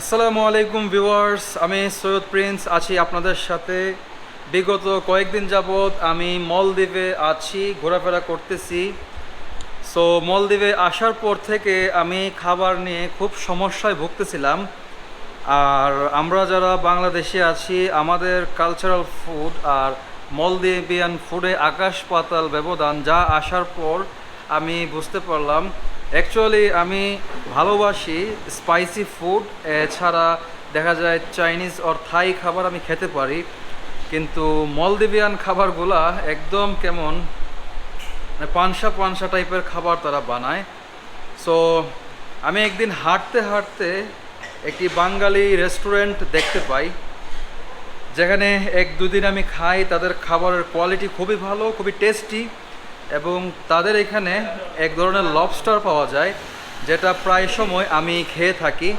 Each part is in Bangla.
আসসালামু আলাইকুম ভিউয়ার্স, আমি সৈয়দ প্রিন্স, আছি আপনাদের সাথে। বিগত কয়েকদিন যাবৎ আমি মলদ্বীপে আছি, ঘোরাফেরা করতেছি। সো মলদ্বীপে আসার পর থেকে আমি খাবার নিয়ে খুব সমস্যায় ভুগতেছিলাম। আর আমরা যারা বাংলাদেশে আছি, আমাদের কালচারাল ফুড আর মলদ্বীপিয়ান ফুডে আকাশ পাতাল ব্যবধান যা আসার পর আমি বুঝতে পারলাম অ্যাকচুয়ালি আমি ভালোবাসি স্পাইসি ফুড এছাড়া দেখা যায় চাইনিজ অর থাই খাবার আমি খেতে পারি, কিন্তু মলদ্বীপিয়ান খাবারগুলা একদম কেমন মানে পানসা পানসা টাইপের খাবার তারা বানায়। সো আমি একদিন হাঁটতে হাঁটতে একটি বাঙালি রেস্টুরেন্ট দেখতে পাই, যেখানে এক দুদিন আমি খাই, তাদের খাবারের কোয়ালিটি খুবই ভালো, খুবই টেস্টি এবং তাদের এখানে এক ধরনের লবস্টার পাওয়া যায়, যেটা প্রায় সময় আমি খেয়ে থাকি।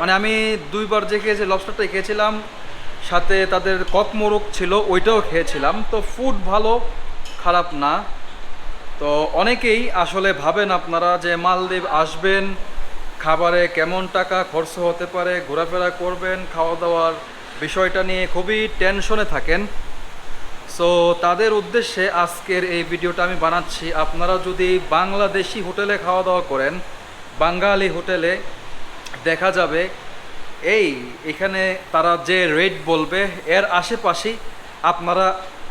মানে আমি দুইবার যে খেয়েছি লবস্টারটাই খেয়েছিলাম, সাথে তাদের কক মোরগ ছিল, ওইটাও খেয়েছিলাম। তো ফুড ভালো, খারাপ না। তো অনেকেই আসলে ভাবেন আপনারা যে মালদ্বীপ আসবেন, খাবারে কেমন টাকা খরচ হতে পারে, ঘোরাফেরা করবেন খাওয়া দাওয়ার বিষয়টা নিয়ে খুবই টেনশনে থাকেন। সো তাদের উদ্দেশ্যে আজকের এই ভিডিওটা আমি বানাচ্ছি। আপনারা যদি বাংলাদেশি হোটেলে খাওয়া দাওয়া করেন, বাঙালি হোটেলে, দেখা যাবে, এই, এখানে তারা যে রেট বলবে, এর আশেপাশেই আপনারা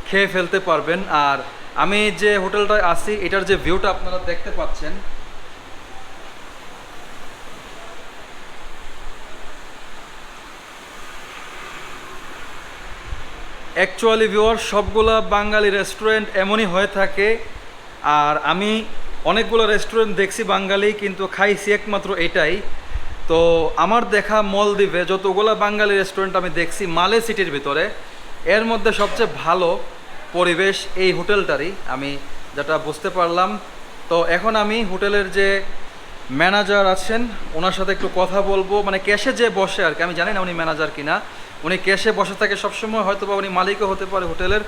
খেয়ে ফেলতে পারবেন। আর আমি যে হোটেলটায় আছি, এটার যে ভিউটা আপনারা দেখতে পাচ্ছেন অ্যাকচুয়ালি ভিউয়ার সবগুলা বাঙালি রেস্টুরেন্ট এমনই হয়ে থাকে। আর আমি অনেকগুলো রেস্টুরেন্ট দেখছি বাঙালি, কিন্তু খাইছি একমাত্র এটাই। তো আমার দেখা মলদ্বীপে যতগুলো বাঙালি রেস্টুরেন্ট আমি দেখছি মালে সিটির ভিতরে, এর মধ্যে সবচেয়ে ভালো পরিবেশ এই হোটেলটারই। আমি যেটা বুঝতে পারলাম, তো এখন আমি হোটেলের যে ম্যানেজার আছেন ওনার সাথে একটু কথা বলব। মানে ক্যাশে যে বসে আর কি আমি জানি না উনি ম্যানেজার কিনা। উনি ক্যাশে বসে থাকে সবসময় হয়তো বা উনি মালিকও হতে পারে হোটেলের।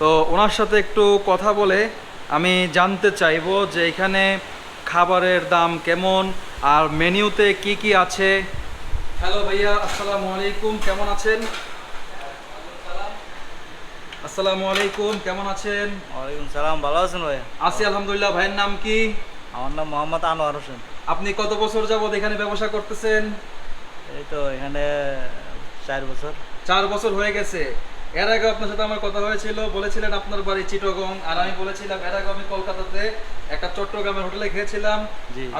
তো ওনার সাথে একটু কথা বলে আমি জানতে চাইব যে এখানে খাবারের দাম কেমন আর মেনুতে কি কি আছে। হ্যালো ভাইয়া আসসালামু আলাইকুম কেমন আছেন? আসসালামু আলাইকুম কেমন আছেন? ওয়ালাইকুম সালাম ভালো আছেন ভাই আছি আলহামদুলিল্লাহ ভাইয়ের নাম কি? আমার নাম মোহাম্মদ আনোয়ার হোসেন। আপনি কত বছর যাবত এখানে ব্যবসা করতেছেন? এই তো এখানে চার বছর। চার বছর হয়ে গেছে। এর আগে আপনার সাথে আমার কথা হয়েছিল বলেছিলেন আপনার বাড়ি চিটগং আর আমি বলেছিলাম এর আগে আমি কলকাতাতে একটা চট্টগ্রামের হোটেলে খেয়েছিলাম।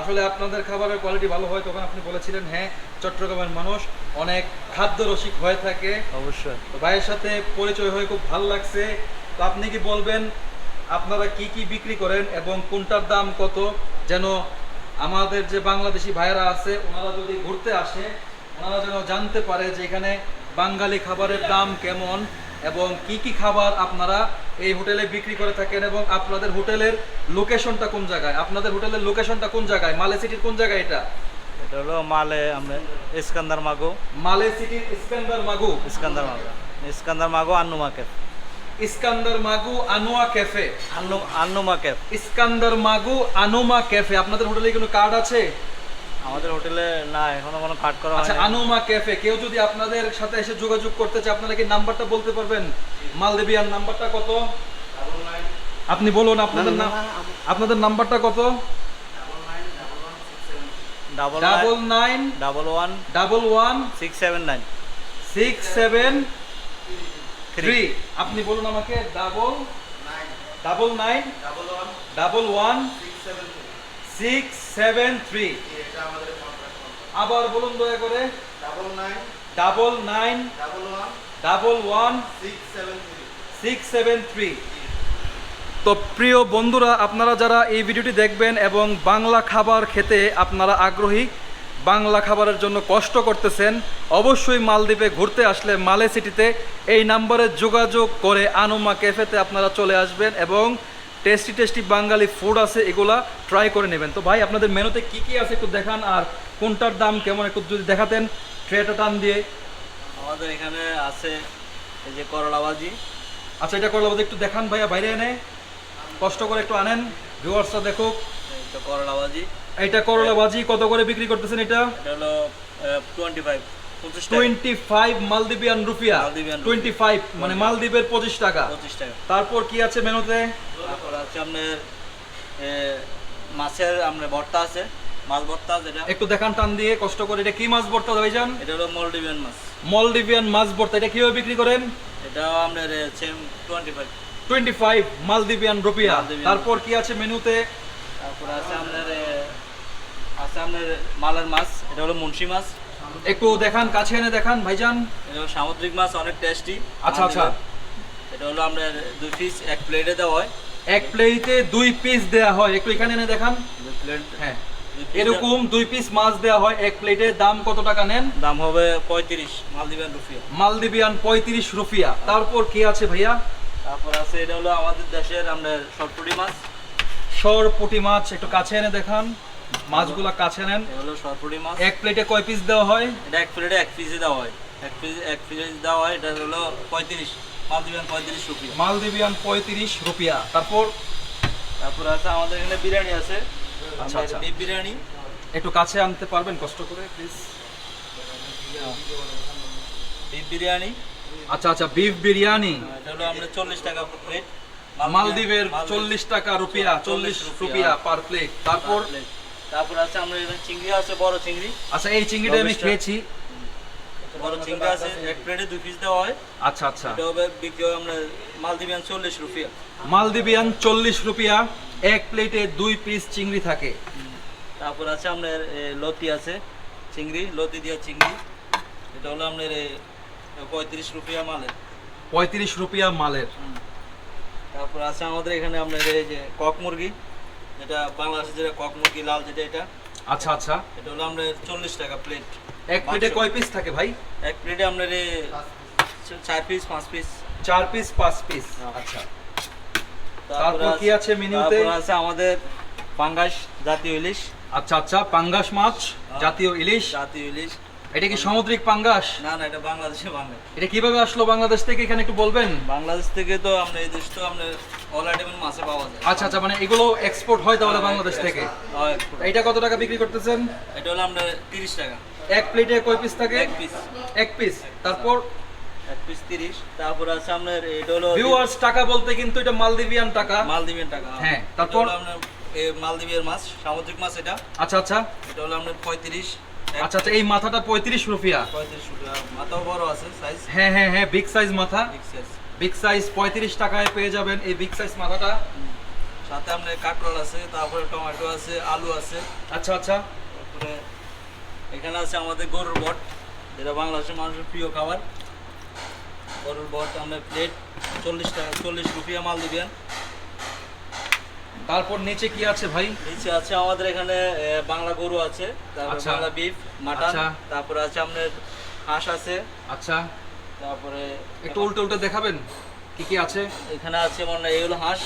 আসলে আপনাদের খাবারের কোয়ালিটি ভালো হয় তখন আপনি বলেছিলেন হ্যাঁ চট্টগ্রামের মানুষ অনেক খাদ্য রসিক হয়ে থাকে। অবশ্যই। ভাইয়ের সাথে পরিচয় হয়ে খুব ভালো লাগছে। তো আপনি কি বলবেন আপনারা কি কি বিক্রি করেন এবং কোনটার দাম কত? যেন আমাদের যে বাংলাদেশি ভাইয়েরা আছে ওনারা যদি ঘুরতে আসে ওনারা যেন জানতে পারে যে এখানে বাঙালি খাবারের দাম কেমন এবং কি কি খাবার আপনারা এই হোটেলে বিক্রি করে থাকেন এবং আপনাদের হোটেলের লোকেশনটা কোন জায়গায়? আপনাদের হোটেলের লোকেশনটা কোন জায়গায়? মালে সিটির কোন জায়গায় এটা? এটা হলো মালে আমরা ইস্কান্দার মাগো। মালে সিটির ইস্কান্দার মাগু। ইস্কান্দার মাগো। ইস্কান্দার মাগো আন্নুমা cafe Iskandar মাগু আনোয়া cafe. Annuma cafe. Iskandar Magu Annuma cafe. আপনাদের হোটেলে কোনো কার্ড আছে? আমাদের হোটেলে না এখনও কোনো কাট করা আচ্ছা আনোমা ক্যাফে। কেউ যদি আপনাদের সাথে এসে যোগাযোগ করতে চায় আপনারা কি নাম্বারটা বলতে পারবেন? মালদেবিয়ার নাম্বারটা কত? আপনি বলুন আপনাদের নাম আপনাদের নাম্বারটা কত? Double double nine double one double one six seven nine. Six seven three আপনি বলুন আমাকে double double nine double one six seven three আবার বলুন দয়া করে। Double nine double one six seven three তো প্রিয় বন্ধুরা আপনারা যারা এই ভিডিওটি দেখবেন এবং বাংলা খাবার খেতে আপনারা আগ্রহী বাংলা খাবারের জন্য কষ্ট করতেছেন অবশ্যই মালদ্বীপে ঘুরতে আসলে মালে সিটিতে এই নাম্বারে যোগাযোগ করে আনুমা ক্যাফেতে আপনারা চলে আসবেন এবং টেস্টি টেস্টি বাঙালি ফুড আছে এগুলা ট্রাই করে নেবেন। তো ভাই আপনাদের মেনুতে কি কি আছে একটু দেখান আর কোনটার দাম কেমন একটু যদি দেখাতেন ট্রেটা টান দিয়ে। আমাদের এখানে আছে এই যে করলা ভাজি। আচ্ছা এটা করলে বোধহয় একটু দেখান ভাইয়া বাইরে এনে। কষ্ট করে একটু আনেন। ভিউয়ার্সরা দেখুক। তো করলা ভাজি এইটা করলা ভাজি কত করে বিক্রি করতেছেন এটা? এটা হলো মালদ্বীপিয়ান রুপিয়া। মানে মালদ্বীপের টাকা। টাকা। তারপর কি আছে মেনুতে? তারপর আছে আপনার মাছের আপনার ভর্তা আছে। মাছ ভর্তা যেটা একটু দেখান টান দিয়ে কষ্ট করে। এটা কি মাছ ভর্তা ভাইজান? এটা হলো মলডিভিয়ান মাছ। মলডিভিয়ান মাছ ভর্তা। এটা কীভাবে বিক্রি করেন? এটাও আপনার same twenty five twenty five মালদ্বীপিয়ান রুপিয়া। তারপর কি আছে মেনুতে? তারপর আছে আপনার আছে আপনার মালের মাছ এটা হলো মুন্সি মাছ। একটু দেখান কাছে এনে দেখান ভাইজান। এটা হলো সামুদ্রিক মাছ অনেক টেস্টি আচ্ছা, আচ্ছা। এটা হলো আপনার দুই পিস এক প্লেটে দেওয়া হয়। এক প্লেটে দুই পিস দেয়া হয়। একটু এখানে এনে দেখান। দুই প্লেট হ্যাঁ। এরকম দুই পিস মাছ দেয়া হয় এক প্লেটে দাম কত টাকা নেন? দাম হবে পঁয়ত্রিশ মালদ্বীপের রুপিয়া মালদ্বীপিয়ান পঁয়ত্রিশ রুপিয়া তারপর কি আছে ভাইয়া? তারপর আছে এটা হলো আমাদের দেশের আপনার সরপুরি মাছ। সর পুঁটি মাছ একটু কাছে এনে দেখান। মাছগুলা কাছে নেন। এটা হলো সরপুরি মাছ। এক প্লেটে কয় পিস দেওয়া হয়? এটা এক প্লেটে এক পিসে দেওয়া হয়। এক পিস এক পিসে দেওয়া হয় এটা হলো পঁয়ত্রিশ। মালদ্বীপের পঁয়ত্রিশ রুপিয়া। মালদ্বীপিয়ান পঁয়ত্রিশ রুপিয়া। তারপর? তারপর আছে আমাদের এখানে বিরিয়ানি আছে। আচ্ছা, আচ্ছা। বিফ বিরিয়ানি। একটু কাছে আনতে পারবেন কষ্ট করে প্লিজ বিফ বিরিয়ানি। আচ্ছা আচ্ছা বিফ বিরিয়ানি। এটা হলো আমরা চল্লিশ টাকা প্লেট। মালদ্বীপের চল্লিশ টাকা রুপিয়া চল্লিশ রুপিয়া পার প্লেট তারপর? তারপর আছে আমরা চিংড়ি আছে বড় চিংড়ি। আচ্ছা এই চিংড়িটা আমি খেয়েছি। বড় চিংড়ি আছে এক প্লেটে দুই পিস দেওয়া হয়। আচ্ছা আচ্ছা। এটা হবে বিক্রি হয় আমরা মালদ্বীপিয়ান চল্লিশ রুপিয়া। মালদ্বীপিয়ান চল্লিশ রুপিয়া এক প্লেটে দুই পিস চিংড়ি থাকে। তারপর আছে আপনার লতি আছে চিংড়ি লতি দিয়া চিংড়ি। এটা হলো আপনার পঁয়ত্রিশ রুপিয়া মালের। পঁয়ত্রিশ রুপিয়া মালের। তারপর আছে আমাদের এখানে আপনার এই যে কক মুরগি যেটা বাংলাদেশে যেটা কক মুরগি লাল যেটা এটা। আচ্ছা আচ্ছা। এটা হলো আপনার চল্লিশ টাকা প্লেট এক প্লেটে কয় পিস থাকে ভাই? এক প্লেটে আপনার চার পিস পাঁচ পিস চার পিস পাঁচ পিস আচ্ছা। তারপর কি আছে মেনুতে? আছে আমাদের পাঙ্গাস জাতীয় ইলিশ। আচ্ছা আচ্ছা পাঙ্গাস মাছ জাতীয় ইলিশ। জাতীয় ইলিশ। এটা কি সামুদ্রিক পাঙ্গাস? না না এটা বাংলাদেশে বাংলা। এটা কীভাবে আসলো? বাংলাদেশ থেকে এখানে একটু বলবেন? বাংলাদেশ থেকে তো আমরা এই দেশ তো আপনার অল আইটেমের মাছে পাওয়া যায়। আচ্ছা আচ্ছা মানে এগুলো এক্সপোর্ট হয় তাহলে বাংলাদেশ থেকে? হ্যাঁ, এটা কত টাকা বিক্রি করতেছেন? এটা হলো আপনার তিরিশ টাকা। এক প্লেটে কয় পিস থাকে? এক পিস এক পিস তারপর? এক পিস তিরিশ। তারপর আছে আপনার এটা হলো ভিউয়ার্স টাকা বলতে কিন্তু এটা মালদ্বীপিয়ান টাকা। মালদ্বীপের টাকা হ্যাঁ, তারপর? আপনার এ, মালদ্বীপের মাছ সামুদ্রিক মাছ এটা। আচ্ছা আচ্ছা। এটা হলো আপনার পঁয়ত্রিশ। আচ্ছা আচ্ছা এই মাথাটা পঁয়ত্রিশ রুপিয়া। পঁয়ত্রিশ টাকা মাথাও বড় আছে সাইজ হ্যাঁ হ্যাঁ হ্যাঁ বিগ সাইজ মাথা। বিগ সাইজ বিগ সাইজ পঁয়ত্রিশ টাকায় পেয়ে যাবেন এই বিগ সাইজ মাথাটা। সাথে আপনার কাঁকরোল আছে তারপরে টমেটো আছে আলু আছে। আচ্ছা আচ্ছা। তারপরে এখানে আছে আমাদের গরুর বট যেটা বাংলাদেশের মানুষের প্রিয় খাবার। গরুর বট আমরা প্লেট চল্লিশ টাকা চল্লিশ রুপিয়া মাল দিবেন। তারপর নিচে কি আছে ভাই? নিচে আছে আমাদের এখানে বাংলা গরু আছে তারপর আচ্ছা। বাংলা বিফ মাটন আচ্ছা। তারপরে আছে আপনার হাঁস আছে। আচ্ছা। তারপরে একটু উল্টে উল্টে দেখাবেন কি কি আছে? এখানে আছে মনে এগুলো হাঁস।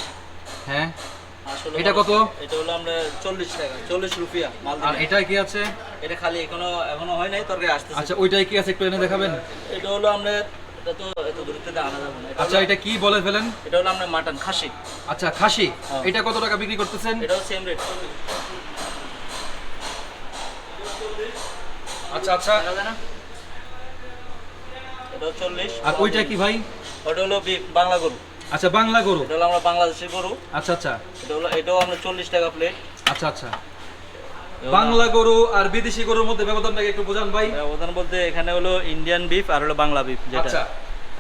হ্যাঁ। এটা কত? এটা হলো আমরা চল্লিশ টাকা চল্লিশ রুপিয়া মাল আর এটাই কি আছে? এটা খালি এখনও এখনও হয় নাই তরকারি আসতেছে। আচ্ছা ওইটাই কি আছে একটু এনে দেখাবেন? এটা হলো আমরা এটা তো এত দূরত্বে আনা যাবে না এটা আচ্ছা এটা কি বলে ফেলেন? এটা হলো আমরা মাটন খাসি। আচ্ছা খাসি? হ্যাঁ। এটা কত টাকা বিক্রি করতেছেন? এটাও সেম রেট আচ্ছা আচ্ছা। এটাও চল্লিশ। আর ওইটা কি ভাই? ওটা হলো beef, বাংলা গরু। আচ্ছা বাংলা গরু। এটা হলো আমরা বাংলাদেশের গরু। আচ্ছা আচ্ছা। এটা হলো এটাও আমরা চল্লিশ টাকা প্লেট আচ্ছা আচ্ছা। বাংলা গরু আর বিদেশি গরুর মধ্যে ব্যবধানটাকে একটু বোঝান ভাই। ব্যবধান বলতে এখানে হলো ইন্ডিয়ান বিফ আর হলো বাংলা বিফ যেটা। আচ্ছা।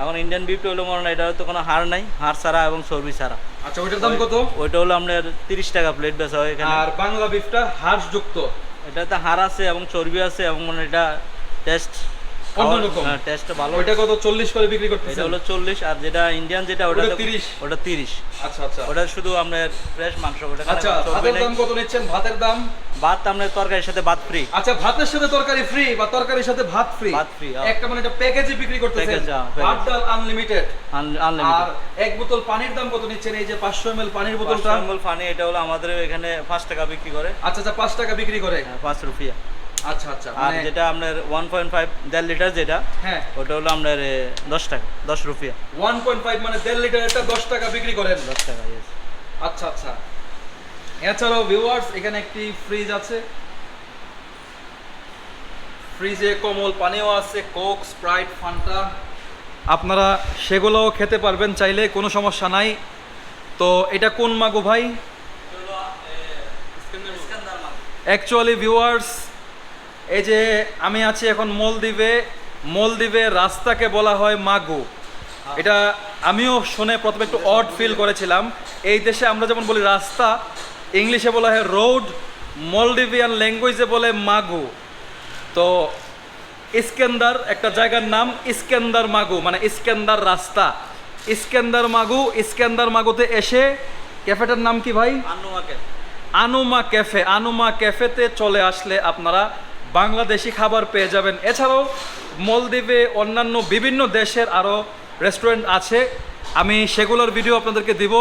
এখন ইন্ডিয়ান বিফটা হলো মনে হয় এটা হয়তো কোনো হার নাই হাড় ছাড়া এবং চর্বি ছাড়া। আচ্ছা ওইটার দাম কত? ওইটা হলো আপনার তিরিশ টাকা প্লেট বেচা হয় এখানে। আর বাংলা বিফটা হাঁস যুক্ত এটাতে হার আছে এবং চর্বি আছে এবং মানে এটা টেস্ট অন্যরকম। টেস্ট ভালো ওইটা কত? চল্লিশ করে বিক্রি এটা হলো চল্লিশ আর যেটা ইন্ডিয়ান যেটা ওটা ওটা 30 ওটা তিরিশ। আচ্ছা আচ্ছা। ওটা শুধু আপনার ফ্রেশ মাংস ওটা আচ্ছা ভাতের দাম কত নিচ্ছেন? ভাতের দাম? ভাত আপনার তরকারির সাথে ভাত ফ্রি আচ্ছা ভাতের সাথে তরকারি ফ্রি বা তরকারির সাথে ভাত ফ্রি ভাত free, হ্যাঁ। একটা মানে এটা প্যাকেজে বিক্রি করতেছেন। Package, package। ভাত ডাল আনলিমিটেড আর এক বোতল পানির দাম কত নিচ্ছেন? এই যে পানির বোতলটা। ফানি এটা হলো আমাদের এখানে পাঁচ টাকা বিক্রি করে। আচ্ছা আচ্ছা পাঁচ টাকা বিক্রি করে। হ্যাঁ, পাঁচ রুপিয়া। আচ্ছা আচ্ছা আর মানে যেটা আপনার ওয়ান পয়েন্ট ফাইভ দেড় লিটার যেটা হ্যাঁ। ওটা হলো আপনার দশ টাকা দশ রুপিয়া। ওয়ান পয়েন্ট ফাইভ মানে দেড় লিটার এটা দশ টাকা বিক্রি করেন। দশ টাকা। আচ্ছা আচ্ছা। এছাড়াও ভিউয়ার্স এখানে একটি ফ্রিজ আছে। ফ্রিজে কমল পানিও আছে কোক স্প্রাইট ফান্টা আপনারা সেগুলোও খেতে পারবেন চাইলে কোনো সমস্যা নাই। তো এটা কোন মাগো ভাই? অ্যাকচুয়ালি ভিউয়ার্স এই যে আমি আছি এখন মলদ্বীপে মলদ্বীপের রাস্তাকে বলা হয় মাগু। এটা আমিও শুনে প্রথমে একটু অড ফিল করেছিলাম। এই দেশে আমরা যেমন বলি রাস্তা ইংলিশে বলা হয় রোড মলডিভিয়ান ল্যাঙ্গুয়েজে বলে মাগু। তো ইস্কেন্দার একটা জায়গার নাম ইস্কেন্দার মাগু মানে ইস্কেন্দার রাস্তা। ইস্কেন্দার মাগু ইস্কেন্দার মাগুতে এসে ক্যাফেটার নাম কি ভাই? আনুমাকে আনুমা ক্যাফে আনুমা ক্যাফেতে চলে আসলে আপনারা বাংলাদেশি খাবার পেয়ে যাবেন। এছাড়াও মলদ্বীপে অন্যান্য বিভিন্ন দেশের আরও রেস্টুরেন্ট আছে। আমি সেগুলোর ভিডিও আপনাদেরকে দিব।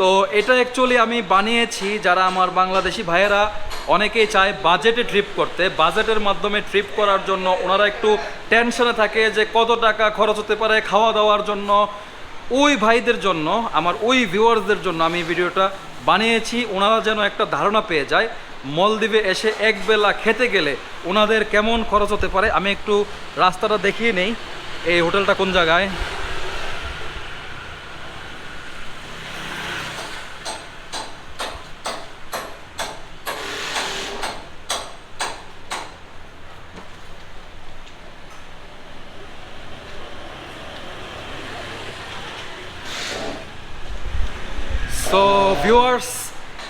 তো এটা অ্যাকচুয়ালি আমি বানিয়েছি, যারা আমার বাংলাদেশি ভাইয়েরা অনেকেই চায় বাজেটে ট্রিপ করতে। বাজেটের মাধ্যমে ট্রিপ করার জন্য ওনারা একটু টেনশনে থাকে যে কত টাকা খরচ হতে পারে খাওয়া দাওয়ার জন্য। ওই ভাইদের জন্য, আমার ওই ভিউয়ার্সদের জন্য আমি ভিডিওটা বানিয়েছি। ওনারা যেন একটা ধারণা পেয়ে যায়। মলদ্বীপে এসে একবেলা খেতে গেলে ওনাদের কেমন খরচ হতে পারে? আমি একটু রাস্তাটা দেখিয়ে নেই। এই হোটেলটা কোন জায়গায়? সো ভিউয়ার্স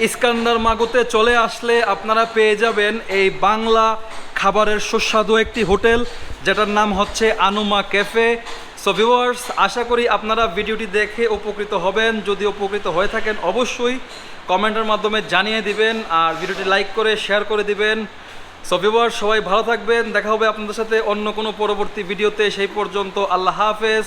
ইস্কান্দার মাগুতে চলে আসলে আপনারা পেয়ে যাবেন এই বাংলা খাবারের সুস্বাদু একটি হোটেল, যেটার নাম হচ্ছে আনুমা ক্যাফে। সো ভিউয়ার্স আশা করি আপনারা ভিডিওটি দেখে উপকৃত হবেন। যদি উপকৃত হয়ে থাকেন, অবশ্যই কমেন্টের মাধ্যমে জানিয়ে দিবেন আর ভিডিওটি লাইক করে শেয়ার করে দিবেন। সো ভিউয়ার্স সবাই ভালো থাকবেন। দেখা হবে আপনাদের সাথে অন্য কোনো পরবর্তী ভিডিওতে। সেই পর্যন্ত আল্লাহ হাফেজ।